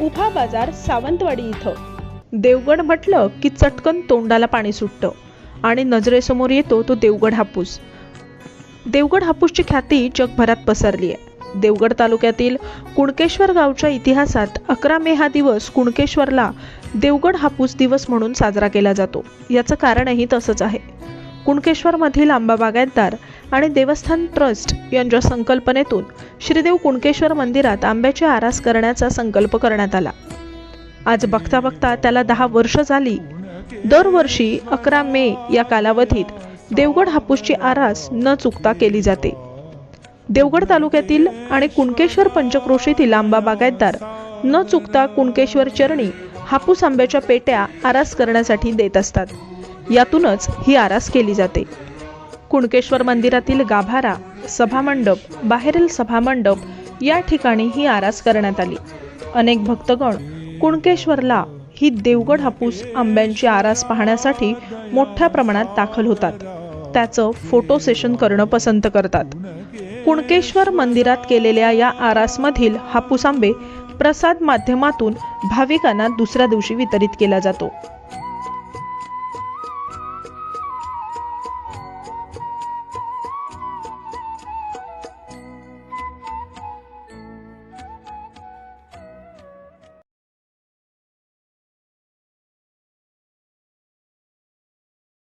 उभा बाजार सावंतवाडी इथं. देवगड म्हटलं की चटकन तोंडाला पाणी सुटतं आणि नजरेसमोर येतो तो देवगड हापूस. देवगड हापूसची ख्याती जगभरात पसरली आहे. देवगड तालुक्यातील कुणकेश्वर गावच्या इतिहासात अकरा मे हा दिवस कुणकेश्वरला देवगड हापूस दिवस म्हणून साजरा केला जातो. याचं कारणही तसंच आहे. कुणकेश्वरमधील आंबा बागायतदार आणि देवस्थान ट्रस्ट यांच्या संकल्पनेतून श्रीदेव कुणकेश्वर मंदिरात आंब्याची आरास करण्याचा संकल्प करण्यात आला. आज बघता बघता त्याला दहा वर्ष झाली. दरवर्षी अकरा मे या कालावधीत देवगड हापूसची आरास न चुकता केली जाते. देवगड तालुक्यातील आणि कुणकेश्वर पंचक्रोशीतील आंबा बागायतदार न चुकता कुणकेश्वर चरणी हापूस आंब्याच्या पेट्या आरास करण्यासाठी देत असतात. यातूनच ही आरास केली जाते. कुणकेश्वर मंदिरातील गाभारा सभामंडप बाहेरील सभामंडप या ठिकाणी ही आरास करण्यात आली. अनेक भक्तगण कुणकेश्वरला ही देवगड हापूस आंब्यांची आरास पाहण्यासाठी मोठ्या प्रमाणात दाखल होतात. त्याचं फोटो सेशन करणं पसंत करतात. कुणकेश्वर मंदिरात केलेल्या या आरासमधील हापूस आंबे प्रसाद माध्यमातून भाविकांना दुसऱ्या दिवशी वितरित केला जातो.